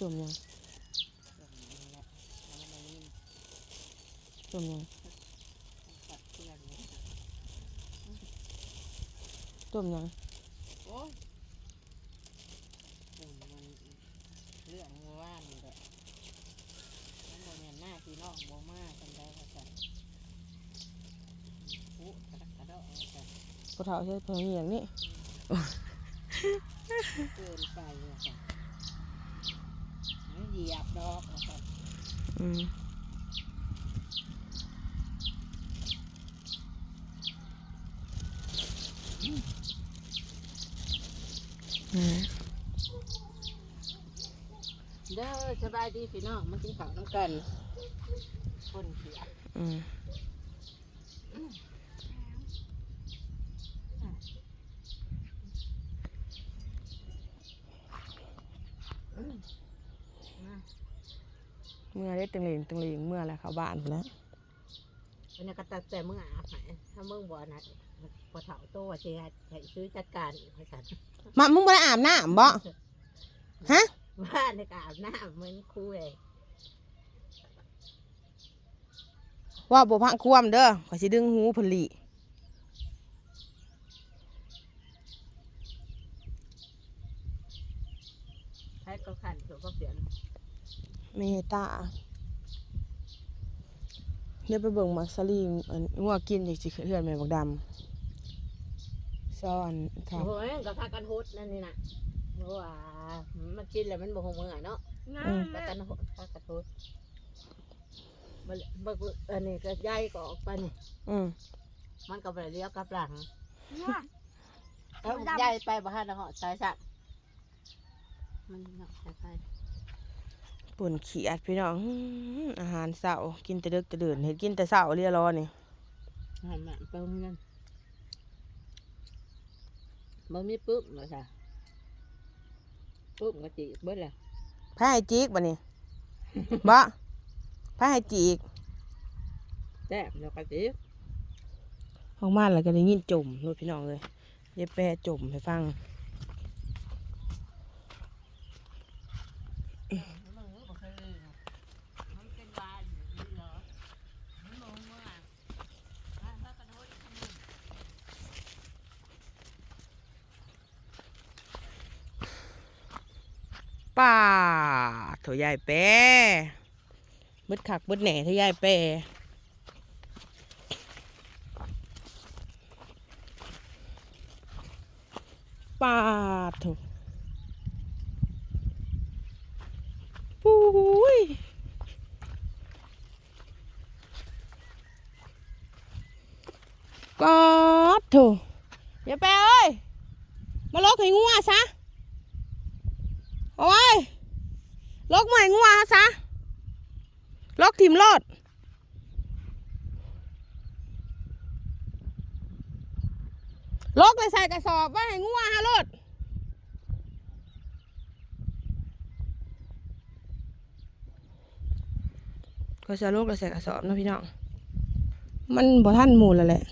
ต้มยังนี่แหละแล้วมันนี่ต้มยังตัดเพื่อนเลยต้มยังโอ้ยมันเรื่องว่านนี่แหละมันบ่แม่นหน้าพี่น้องบ่มากันได้ว่าจันปุ๊กระดักกระเดาะว่าจันกระเทาใช้เพลงอย่างนี้เกินไปว่าจันไม่ เหยียบดอกว่าจันอืมนี่เด้อสบายดีพี่น้องมากินข้าวน้ำกันคนเขียอืม เมื่อได้ตึงเหลงตึงเหลงเมื่อแล้วเข้าบ้านพู้นแหล้วอันนี้ก็ตัดแต่มึงอาบให้ถ้ามึงบ่นัดพอเฒ่าโตว่าสิให้ซื้อจัดการอีกว่าซั่นมามึงบ่ได้อาบน้ำบ่ฮะบ้านในกอาบน้ำเหมือนคุยว่าบ่พังควมเด้อขอยสิดึงหูผลิใช้ก็ขันตัวก็เปลี่ยน เมตาเดี๋ยวไปเบิ่งมักสลีงอันงัวกินอีกสิเฮือนแม่บักดำซ้อนครับโอ้ยก็พากันฮดนั่นนี่นะเพราะว่ามันกินแล้วมันบ่หงเมื่อยเนาะอืมพากันฮดพากันฮดมันบักอันนี้ก็ใหญ่ก็ออกไปนี่อืมมันก็ไปเลี้ยวกลับหลังแล้วใหญ่ไปบ่ทันเหาะสายสักมันเหาะสายไป ป่นขี้อัดพี่น้องอื้ออาหารเช้ากินแต่ดึกแต่ดื่นเฮ็ดกินแต่เช้าเรียรอนี่หันมาเปิ้งนั่นบ่มีปึ๊บเลยค่ะปึ๊บก็จีเบิดแล้วพาให้จิกบัดนี้บ่พาให้จิกแซ่บแล้วก็จีออกมาแล้วก็ได้ยินจมนู่นพี่น้องเลยเย็บแปรจมให้ฟังมึงบ่เคยมันเป็นวานอยู่เหรอมันมองว่าถ้าถ้ากระโดดทำไม ป้าโถยายแปรบิดขักมุดแหน่โถยายแปรป้าโถปุ้ยกอดโถยายแปรเอ้ย มาลกให้งัวซะ โอ้ยลกใหม่งัวซะ ล็อกถิ่มรถล็อกเลยใส่กระสอบไว้ให้งัวฮะรถก็จะลกเลยใส่กระสอบนะพี่น้อง มันบ่ท่านหมูลแล้วแหละ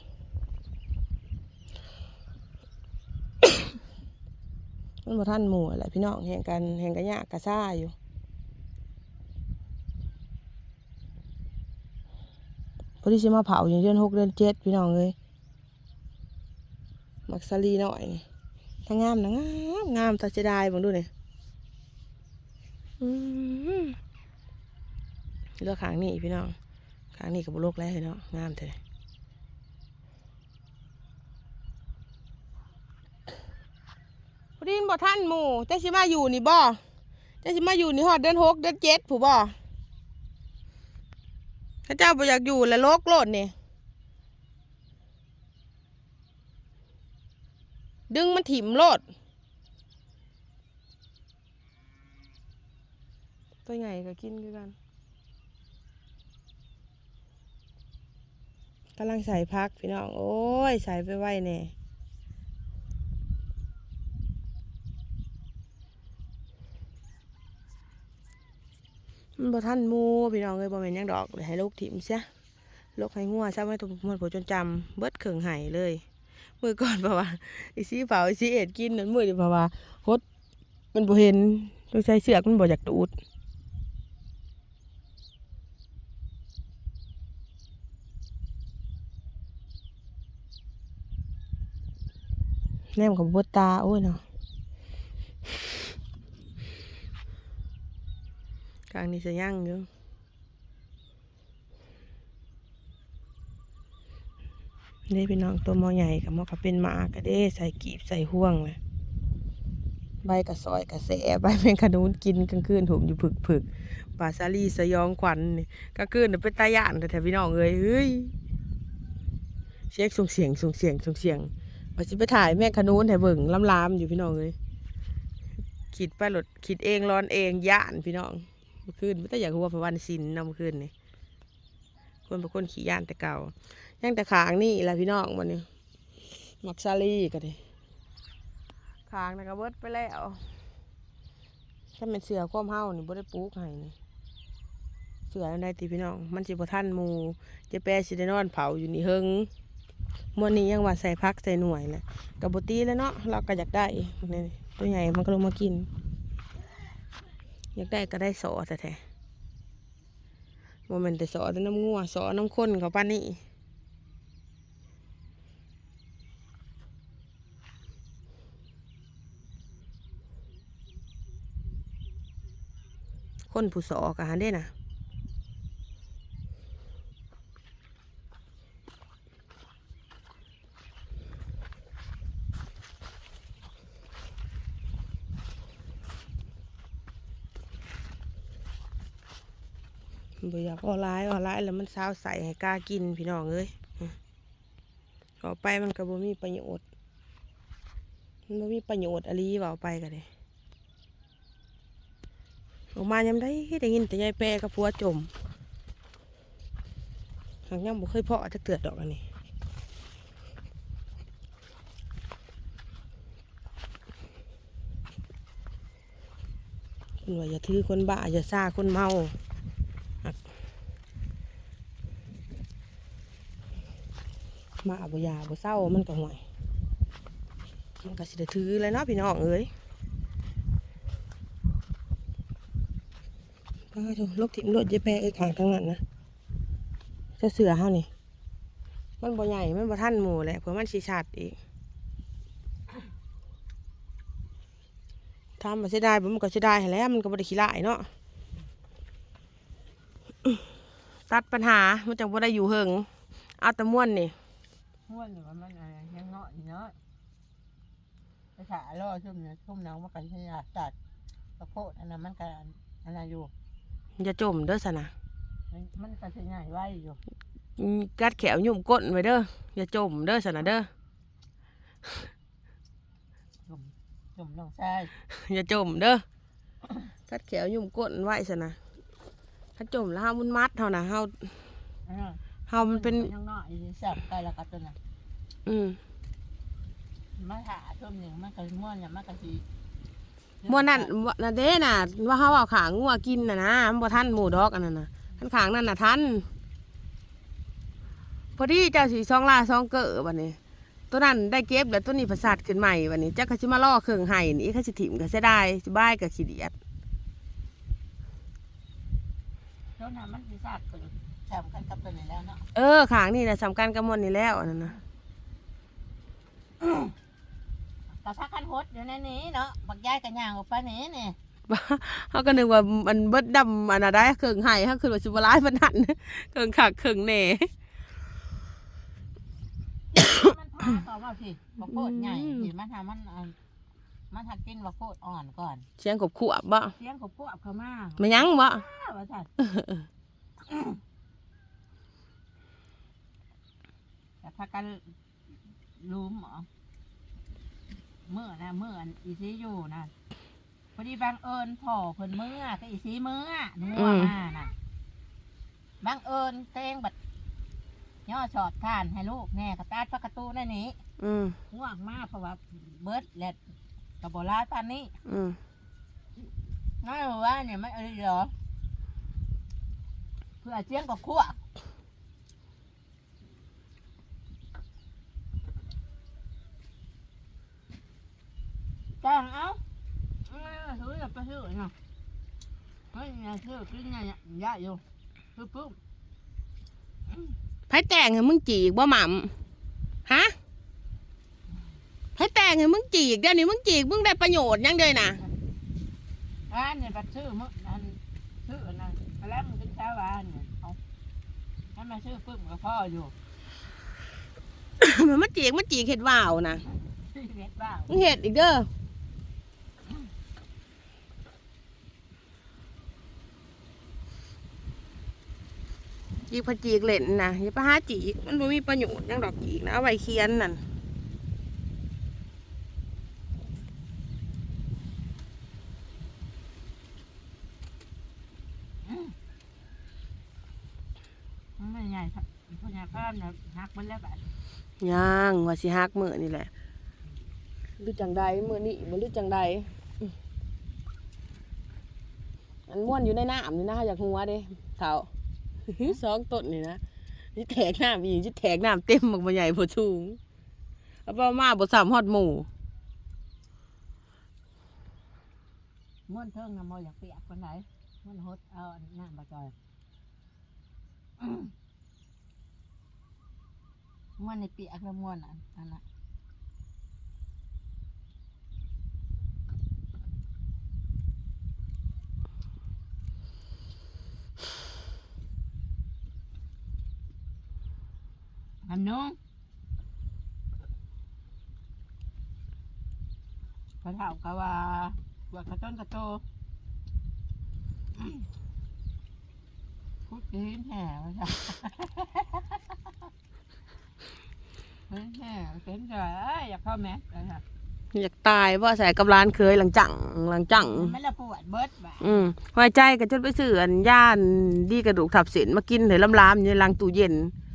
มันบ่ท่านหมู่แหละพี่น้องแห่งกันแห่งกันยากกะซ่าอยู่ พอดีสิมาเผาอย่างเดือนหกเดือนเจ็ดพี่น้องเลยมักซาลีหน่อยนี่ถ้างามนะงามงามตาเสียดายบังดูนี่อืมเลือกขางนี้พี่น้องขางนี้กับบุโลกแล้วพี่น้องามเถอะพอดีบ่ท่านหมู่แต่สิมาอยู่นี่บ่แต่สิมาอยู่นี่ฮอดเดือนหกเดือนเจ็ดผู้บ่ ข้าเจ้าบ่อยากอยู่แล้วโลกโลดนี่ดึงมันถิ่มโลด ตัวใหญ่ก็กินด้วยกันกำลังใส่พักพี่น้อง โอ้ย ใส่ไปไว้เน่ย บ่ทันมูพี่น้องเอ้ยบ่แม่นยังดอกเลยให้ลูกถิ่มเสียลูกให้งัวซะไม่ต้องมันผู้จนจำเบิดเครื่งไห้เลย มือก่อนเพราะว่าอีซี่เผาอีซี่เอ็ดกินนั่นมือนี่เพราะว่าฮดมันบ่เห็นดูใส่เสือกมันบ่อยากดูดแนมกับบดตาโอ้ยเนาะ กลางนี้จะย่งอยู่นี่พี่น้องตัวมอใหญ่กับมอก็เป็นหมาก็เด้ใส่กีบใส่ห่วงเลยใบกระซอยกระแสใบแมงขนุนกินกลางคืนผมอยู่ผึกผึกๆป่าซาลีสยองขวัญกลางคืนเป็นตาย่านแต่แถวพี่น้องเอ้ยเฮ้ยเช็คส่งเสียงส่งเสียงส่งเสียงว่าสิไปถ่ายแมงขนุนให้เบิ่งลำๆอยู่พี่น้องเอ้ยคิดไปหลดคิดเองร้อนเองย่านพี่น้อง มื่อคืนไม่ต้องอยากหัวาพระวันศิลป์เนาะเมื่อคืนนี่คนเป็นคนขี้ย่านแต่เก่ายังแต่ขางนี่แหละพี่น้องวันนี้มักซาลีก็ดิคางนะก็เบิดไปแล้วถ้าเป็นเสือความเฮานี่บ่ได้ปลูกให้นี่เสืออันใดติพี่น้อง มันสิบ่ทันมูเจะแปรสิได้นอนเผาอยู่นี่เฮงมื้อนี้ยังว่าใส่พักใส่หน่วยแหละก็บ่ตีแล้วเนาะเราก็อยากได้นี่ตัวใหญ่มันก็ลงมากิน อยากได้ก็ได้สอแต่แท้บ่แม่นแต่สอแต่น้ำงัวสอน้ำข้นเขาปานนี้คนผู้สอกะหันได้นะ บ่อยากออนไลน์ออนไลน์แล้วมันสาวใส่ให้กล้ากินพี่น้องเอ้ยอืมเอาไปมันก็บ่มีประโยชน์มันบ่มีประโยชน์อะไรเว่าไปก็ได้ออกมายามได้ได้ยินแต่ยายแปรกับผัวจมหากยังบ่เคยเพาะจะเกิดดอกอันนี้คุณว่าอย่าถือคนบ้าอย่าซ่าคนเมาหัก มาบ่ยาบเศร้ามันก็ห่วย มันก็สิได้ถือเลยเนาะพี่น้องเอ้ยเออดูลูกถิ่มรถเยแปรไอ้ขางทั้งนั้นนะเจะเสือเฮานี่ มันบ่ใหญ่ มันบ่ทันหมูแหละเพราะมันสีชัดอีกทำมาเสียดายบ่มันก็เสียดายหั้นแล้ว มันก็บ่ได้ขี้ร้ายเนาะตัดปัญหามันจังบ่ได้อยู่เฮิงเอาแต่ม่วนนี่ ม้วนอยู่ว่ามันอะไรยังเงาะอยู่เนาะภาษาล่อชุ่มเนี่ยชุ่มน้องมากันที่ยาสัตว์กระโพดอันนั้นมันกันอันนั้นอยู่ อย่าจมเด้อสนะมันมันกันที่ใหญ่ไว้อยู่กัดแขวยุ่มก้นไว้เด้ออย่าจมเด้อสนะเด้อจมจมน้องชายอย่าจมเด้อกัดแขวยุ่มก้นไว้สนะถ้าจมแล้วเฮามันมัดเฮานะเฮาอ่า เฮามันเป็นยังเงาะอยู่ที่สัตว์ใกล้ละกันตัวน่ะอืมมาถาชุ่มหนึ่งมันกันม้วนเนี่ยมันกันสีม่วนนั่นว่าน่ะเด้น่ะ ว่าเฮาเอาขางงัวกินน่ะนะมันบ่ทันหมูดอกอันนั้นน่ะทันขางนั่นน่ะทันพอดีเจ้าสีซองลาซองเกอบัดนี้ ตัวนั้นได้เก็บแล้วตัวนี้ประสาทขึ้นใหม่บัดนี้เจ้าก็สิมาล่อเครื่องไห้นี่เขาสิถิ่มก็เสียดายสิบายก็ขี้เดียดแล้วน่ะมันสีสัตว์กัน แถมกันกับตัวนี้แล้วเนาะเออขางนี่น่ะสำคัญกับมวนนี่แล้วอันนั้นน่ะกระซักกันหดอยู่ในนี้เนาะบักย้ายกันย่างออกไปนี้นี่เฮาก็นึกว่ามันเบิดดำอันน่ะได้เครื่องไห้เฮาคือว่าสิบ่ร้ายปานนั้นเครื่องขากเครื่องแหน่มันพาต่อมาสิบักโคดใหญ่สิมันทำมันอันมันหักกินบักโคดอ่อนก่อนเสียงกบขวบบ่เสียงของพวกเขามามายังบ่อ้าวว่าจัดแต่ พากันลุมเหรอเมื่อนะเมื่ออันอีซีอยู่นะพอดีบังเอิญพ่อเพิ่นเมื่อก็อีซีเมื่อนัวมาน่ะบังเอิญเตงบัดย่อชอดทานให้ลูกแน่กระตาดประตูนั่นนี่อืมง่วงมากเพราะว่าเบิร์ดแลดกับโบราณตอนนี้ อืมน้อยว่าเนี่ยไม่เอะไรเหรอเพื่อเจียงกับขั้ว จ้างเอาอืมถือจะไปซื้อเนาะเฮ้ยยาซื้อกินยายาอยู่ปุ๊บปุ๊บไผแต่งให้มึงจีกบ่หม่ำฮะไผแต่งให้มึงจีกเดี๋ยวนี้มึงจีกมึงได้ประโยชน์หยังเลยนะร้านเนี่ยบัดซื้อมื้อนั้นซื้อนะแล้วมันเป็นชาวบ้านเนี่ยเอาให้มาซื้อปุ๊บกับพ่ออยู่มันมาจีกมาจีกเห็ดว่าวนะที่เม็ดบ้างมึงเห็ดอีกเด้อ จีกพะจีกเล่นนะอย่าไปหาจีกมันบ่มีประโยชน์หยังดอกจีกนะเอาไว้เคียนนั่นมันไม่ใหญ่ครับพวกใหญ่ภาพเนี่ยหักมันแล้วแบบย่างว่าสิฮักมื้อนี่แหละรู้จังใดมื้อนี้บ่รู้จังใดอืมอันม่วนอยู่ในน้ำนี่นะอยากหัวเด้เฒ่า สองต้นนี่นะสิแตกน้ำอีกสิแตกน้ำเต็มบักบใหญ่บ่สูงเอาเปามาบ่ซ้ำฮอดหมู่ม้วนเทิงนะโมอยากเปียกคนไหนม้วนฮดเอาน้ำมาจอยม้วนในเปียกแล้วม้วนอันอันน่ะ อันนู้นกระเท่ากะว่าว่ากระต้นกระโตพูดกินแห่มาจ้ะกินแห่กินจ่อยเอ้ยอยากเข้าแม็กซ์เลยค่ะอยากตายว่าใส่กับร้านเคยหลังจังหลังจังไม่ละปวดเบิดบ่ะอืมหัวใจก็จนไปซื้ออันย่านดีกระดูกทับเส้นมากินเถอะลำๆอยู่ในลังตู้เย็นอัน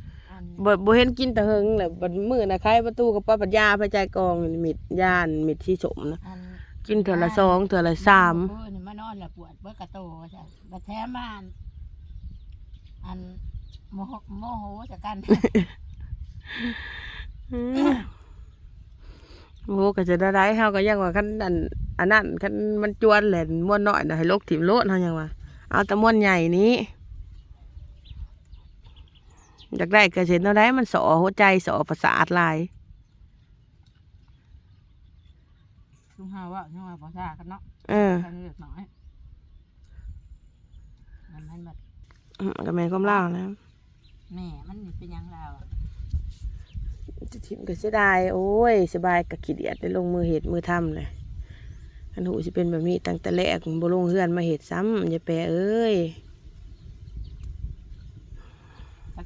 บ่บ่เห็นกินแต่เฮิงแหละบัดมื้อน่ะใครประตูกับป้าปัญญาไปใจกองนี่มิดย่านมิดที่สมนะอันกินเถื่อละสองเถื่อละสามเออนี่มานอนละปวดเบิดกระโตจ้ะบัดแท้มานอันโมโหโมโหจากกันโอ้ก็จะได้ได้เฮาก็ยังว่าคันอันอันนั้นคันมันจวนแหละม่วนน้อยน่ะให้ลกถิ่มโลดเฮายังว่าเอาแต่ม่วนใหญ่นี้ อยากได้ก็เห็นเอาได้มันสอหัวใจสอประสาทหลายลุงฮาว่าลุงฮาพอซากันเนาะเออกันเลือกน้อยมันมันแบบอืมก็แม่นความเล่านะแม่มันนี่เป็นหยังเราจะถิ่มก็เสียดายโอ้ย สบายก็ขี้เดียดได้ลงมือเฮ็ดมือทำเลยอันหูสิเป็นแบบนี้ตั้งแต่แรกบ่ลงเฮือนมาเฮ็ดซ้ำอย่าแปรเอ้ย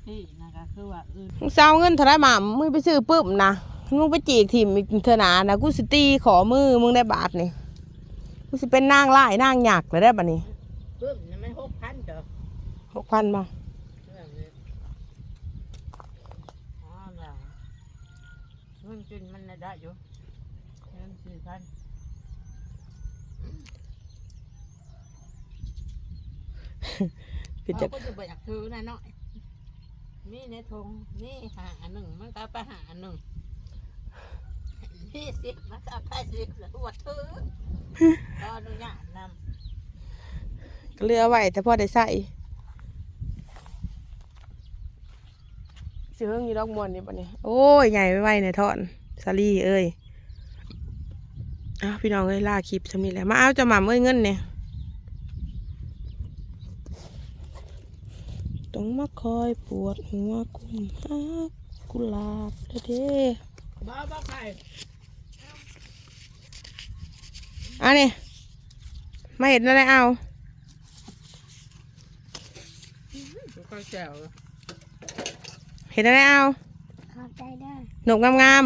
ตะกี้นะคะคือว่าเออมึงเศร้าเงินเท่าไรหมามึงไปซื้อปุ๊บนะมึงไปจีกถิ่มอีกเถอะนานะกูสิตีขอมือมึงได้บาทนี่กูสิเป็นนางไล่นางหยักเลยได้บัดนี้เพิ่มนี่ไม่หกพันเด้อหกพันมาเรื่องนี้อ๋อแล้วเงินกินมันน่ะได้อยู่เงินสี่พันคือเขาจะก็จะไปอยากถือนะเนาะ นี่ในธงนี่หาหนึ่งมันก็ไปหาหนึ่งนี่สิมันก็ไปสิแล้ววัดถือก็อนุญาตนำเรือไหวแต่พอได้ใส่เสือมีดอกมวนนี่บัดนี้โอ้ยใหญ่ไว้ไว้ในท่อนสาลี่เอ้ยอ้าพี่น้องเอ้ยล่าคลิปสำนีแหละมาเอาจะหม่ำเอ้ยเงินเนี่ย ต้องมาคอยปวดหัวกุมฮักกุหลาบเด้อเด้บ้าบ้าใครอันนี้มาเห็นอะไรเอาก็แจ๋วเห็นอะไรเอาขอบใจเด้อหนกงาม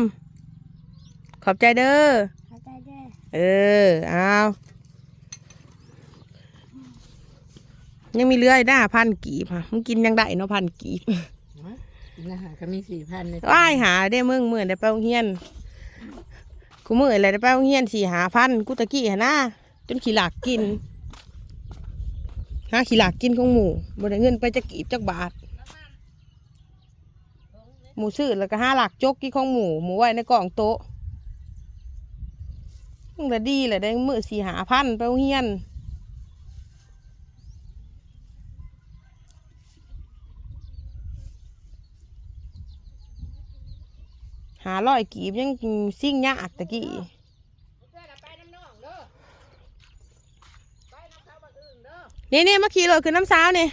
ๆขอบใจเด้อขอบใจเด้อเออเอา ยังมีเรืออีกนะพันกีบค่ะมึงกินยังได้เนาะพันกีบนะฮะก็มีสี่พันในว่ายหาได้มึงมื่อได้ไปโรงเรียนกูมื่ออะไรได้ไปโรงเรียนสี่หาพันกูตะกี้หนนะจนขี้หลากกินหาขี้หลากกินของหมูบ่ได้เงินไปจะกีบจักบาท หมูซื้อแล้วก็ห้าหลักจกกี่ของหมูหมูไว้ในกล่องโต๊ะมึงละดีแหละได้มือสี่หาพันไปโรงเฮียนาร้อยกีบยังซิ่งยากตะกี้นี่นี่มาขี่รถขึ้นน้ำสาวนี่